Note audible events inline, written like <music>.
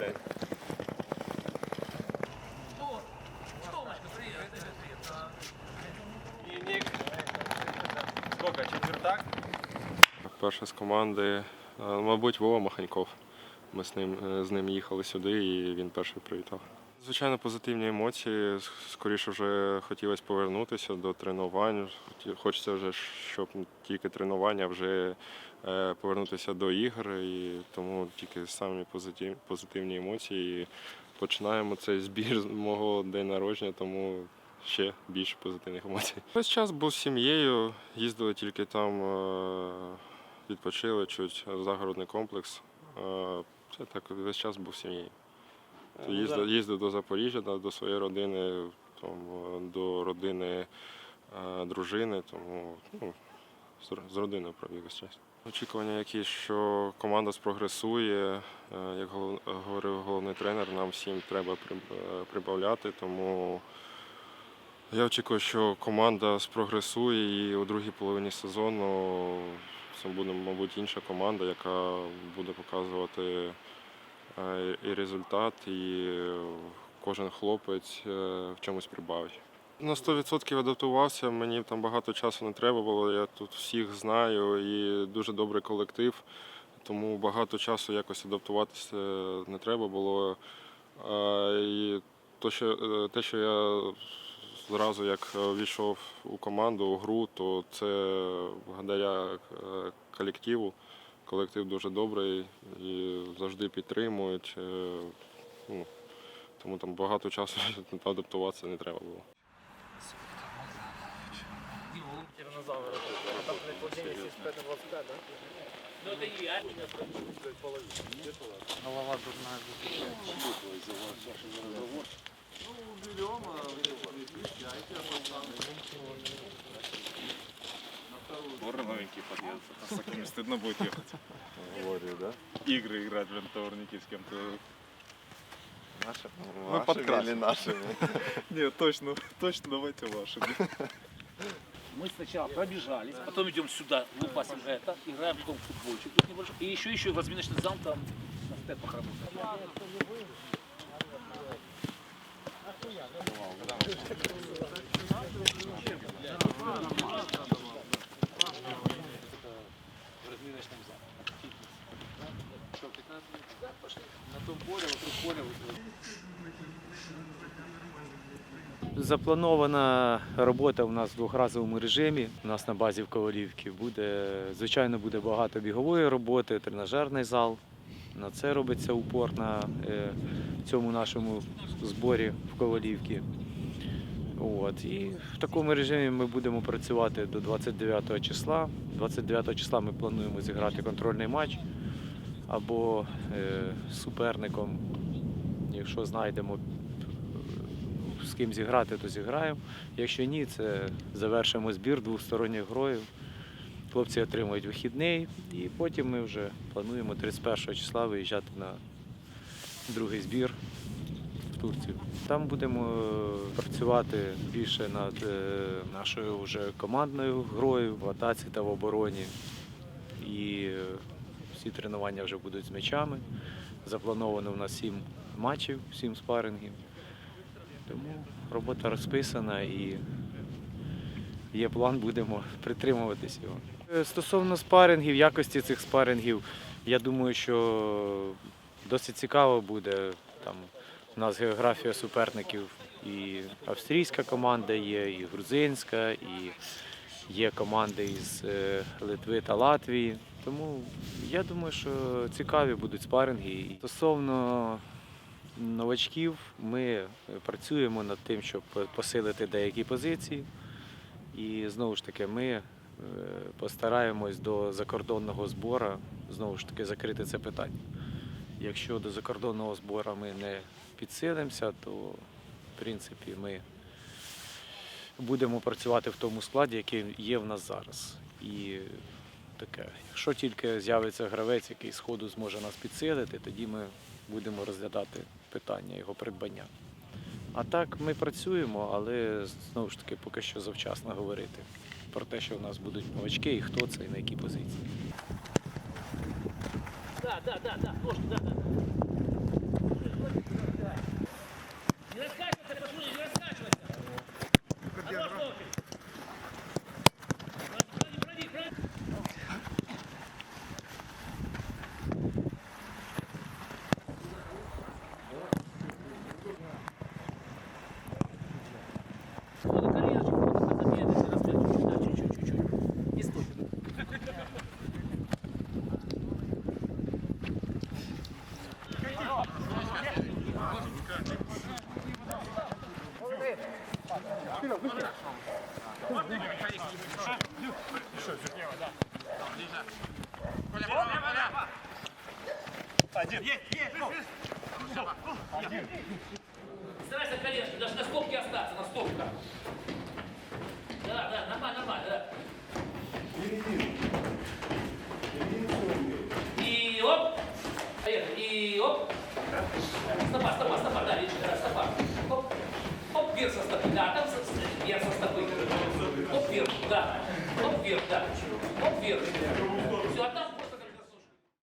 день. Сколько? Четвертак? Перша з команди, е, мабуть, Вова Маханьков. Ми з ним е, з ним їхали сюди і він перший привітав. Звичайно, позитивні емоції. Скоріше вже хотілося повернутися до тренувань. Хочеться вже, щоб тільки тренування, вже е, повернутися до ігор. І тому тільки самі позитивні емоції. І починаємо цей збір з мого день народження, тому ще більше позитивних емоцій. Весь час був з сім'єю, їздили тільки там, е, відпочили чуть загородний комплекс. Е, Це так весь час був з сім'єю. То Їздив, їздив до Запоріжжя, до своєї родини, там, е, до родини е, дружини, тому ну, з, ро- з родиною провів весь час. Очікування якісь, що команда спрогресує, е, як говорив головний тренер, нам всім треба е, прибавляти, тому я очікую, що команда спрогресує і у другій половині сезону це буде, мабуть, інша команда, яка буде показувати е, і результат, і кожен хлопець е, в чомусь прибавить. На 100% адаптувався, мені там багато часу не треба було. Я тут всіх знаю і дуже добрий колектив, тому багато часу якось адаптуватися не треба було. І то, що, е, те, що я зразу як війшов у команду, у гру, то це благодаря е, колективу. Колектив дуже добрий і завжди підтримують. е, Ну, тому там багато часу <laughs> адаптуватися не треба було. Тиранозавр. Там наклонение с 5 25, да? Голова дурная. Скоро новенький подъезд. <laughs> С такими стыдно будет ехать. Говорю, да? Игры играть, блин, товарники с кем-то. Наши, Мы вашими подкрасим. или нашими? <laughs> Нет, точно, точно давайте ваши. <laughs> Мы сначала пробежались, потом идем сюда, лупасим это, играем потом в футбольчик тут небольшой. И еще еще в разминочный зал там на степах работаем. В разминочном зале. Что, 15 минут? Да, пошли. На том поле, вокруг поля. Запланована робота у нас в двохразовому режимі. У нас на базі в Ковалівці буде, звичайно, буде багато бігової роботи, тренажерний зал. На це робиться упор на е, цьому нашому зборі в Ковалівці. От. І в такому режимі ми будемо працювати до 29 числа. 29 числа ми плануємо зіграти контрольний матч або е, суперником, якщо знайдемо е, з ким зіграти, то зіграємо. Якщо ні, це завершимо збір двосторонньою грою. Хлопці отримують вихідний, і потім ми вже плануємо 31 числа виїжджати на другий збір в Турцію. Там будемо е, працювати більше над е, нашою вже командною грою в атаці та в обороні. І е, всі тренування вже будуть з м'ячами. Заплановано у нас сім матчів, сім спарингів. Тому робота розписана і є план, будемо притримуватись його. Стосовно спарингів, якості цих спарингів, я думаю, що досить цікаво буде. Там у нас географія суперників і австрійська команда є, і грузинська, і є команди із е, Литви та Латвії. Тому я думаю, що цікаві будуть спаринги. Стосовно новачків, ми працюємо над тим, щоб посилити деякі позиції. І знову ж таки, ми е, постараємось до закордонного збору знову ж таки закрити це питання. Якщо до закордонного збору ми не підсилимося, то в принципі ми будемо працювати в тому складі, який є в нас зараз. І таке, якщо тільки з'явиться гравець, який сходу зможе нас підсилити, тоді ми будемо розглядати питання його придбання. А так ми працюємо, але знову ж таки поки що завчасно говорити про те, що в нас будуть новачки і хто це і на якій позиції. Да, да, да, да, ножки, да, да. Старайся коленочки, даже на стопке остаться, на стопках. Да, да, нормально, нормально, да. И оп. Поехали. И оп. Стопа, стопа, стопа, да, видишь, да, стопа. Оп. Оп, вверх со стопы, да, там вверх со стопы. Оп, вверх, да. Оп, вверх, да. Оп, вверх.